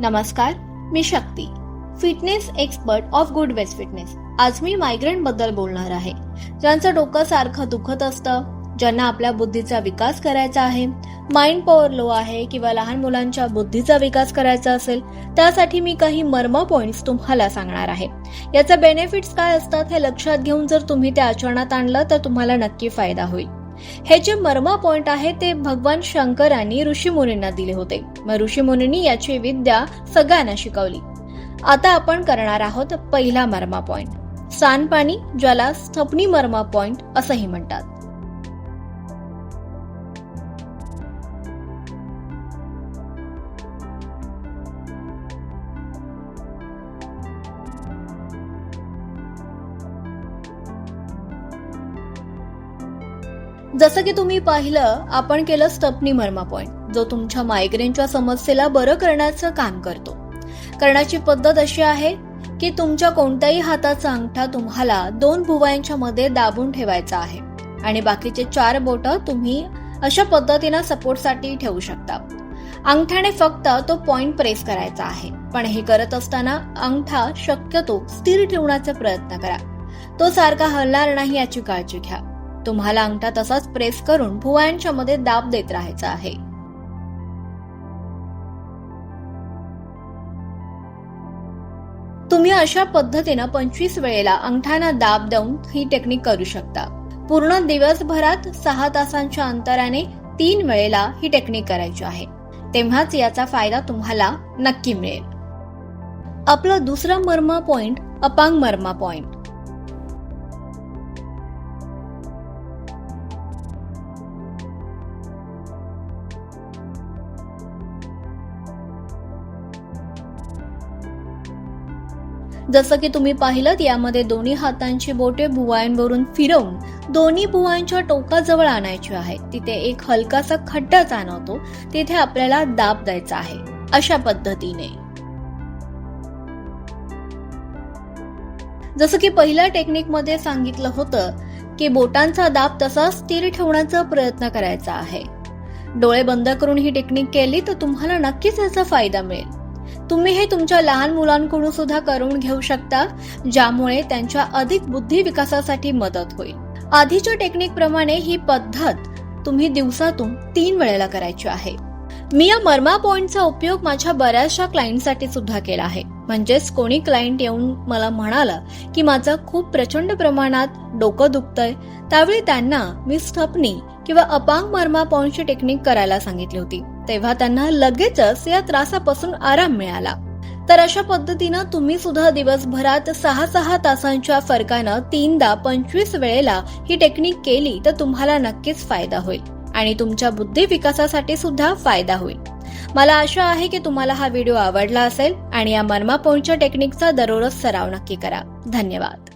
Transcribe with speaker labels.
Speaker 1: नमस्कार मी Shakti fitness expert of good west fitness आज मी मायग्रेन बद्दल बोलणार आहे. ज्यांचं डोकं सारखं दुखत असतं ज्यांना आपल्या बुद्धीचा विकास करायचा आहे माइंड पॉवर लो आहे किंवा लहान मुलांच्या बुद्धीचा विकास करायचा असेल त्यासाठी मी काही मर्म पॉइंट्स तुम्हाला सांगणार आहे. याचे बेनिफिट्स काय असतात हे लक्षात घेऊन जर तुम्ही ते आचरणात आणलं तर तुम्हाला नक्की फायदा होईल. हे जे मर्मा पॉइंट आहे ते भगवान शंकरांनी ऋषीमुनींना दिले होते. मग ऋषीमुनींनी याची विद्या सगळ्यांना शिकवली. आता आपण करणार आहोत पहिला मर्मा पॉइंट सांडपाणी ज्याला स्थपनी मर्मा पॉइंट असंही म्हणतात. जसं की तुम्ही पाहिलं आपण केलं स्टपनी मर्मा पॉइंट जो तुमच्या मायग्रेनच्या समस्येला बरं करण्याचं काम करतो. करण्याची पद्धत अशी आहे की तुमच्या कोणत्याही हाताचा अंगठा तुम्हाला दोन भुवयांच्या मध्ये दाबून ठेवायचा आहे आणि बाकीचे चार बोट तुम्ही अशा पद्धतीनं सपोर्टसाठी ठेवू शकता. अंगठ्याने फक्त तो पॉइंट प्रेस करायचा आहे. पण हे करत असताना अंगठा शक्यतो स्थिर ठेवण्याचा प्रयत्न करा. तो सारखा हलणार नाही याची काळजी घ्या. तुम्हाला अंगठा तसाच प्रेस करून भुवयांच्या मध्ये दाब देत राहायचा आहे. तुम्ही अशा पद्धतीनं पंचवीस वेळेला अंगठाना दाब देऊन ही टेक्निक करू शकता. पूर्ण दिवसभरात सहा तासांच्या अंतराने तीन वेळेला ही टेक्निक करायची आहे. तेव्हाच याचा फायदा तुम्हाला नक्की मिळेल. आपलं दुसरा मर्मा पॉइंट अपांग मर्मा पॉइंट जसं की तुम्ही पाहिलं यामध्ये दोन्ही हातांची बोटे भुवायांवरून फिरवून दोन्ही भुवांच्या टोकाजवळ आणायची आहे. तिथे एक हलकासा खड्डा जाणवतो तिथे आपल्याला दाब द्यायचा आहे. अशा पद्धतीने. जसं की पहिल्या टेक्निकमध्ये सांगितलं होतं की बोटांचा दाब तसा स्थिर ठेवण्याचा प्रयत्न करायचा आहे. डोळे बंद करून ही टेक्निक केली तर तुम्हाला नक्कीच याचा फायदा मिळेल. तुम्ही हे तुमच्या लहान मुलांकडून सुद्धा करून घेऊ शकता ज्यामुळे त्यांच्या अधिक बुद्धी विकासासाठी मदत होईल. आधीच्या टेक्निक प्रमाणे ही पद्धत तुम्ही दिवसातून तीन वेळेला करायची आहे. मी या मर्मा पॉइंटचा उपयोग माझ्या बऱ्याचशा क्लायंटसाठी सुद्धा केला आहे. म्हणजेच कोणी क्लायंट येऊन मला म्हणाला की माझं खूप प्रचंड प्रमाणात डोकं दुखतंय त्यावेळी त्यांना मी स्थपनी किंवा अपांग मर्मा पॉइंटची टेक्निक करायला सांगितली होती. तेव्हा त्यांना लगेचच या त्रासापासून आराम मिळाला. तर अशा पद्धतीनं तुम्ही सुद्धा दिवसभरात सहा सहा तासांच्या फरकानं तीनदा पंचवीस वेळेला ही टेक्निक केली तर तुम्हाला नक्कीच फायदा होईल आणि तुमच्या बुद्धी विकासासाठी सुद्धा फायदा होईल. मला आशा आहे की तुम्हाला हा व्हिडिओ आवडला असेल आणि या मर्मा टेक्निकचा दररोज सराव नक्की करा. धन्यवाद.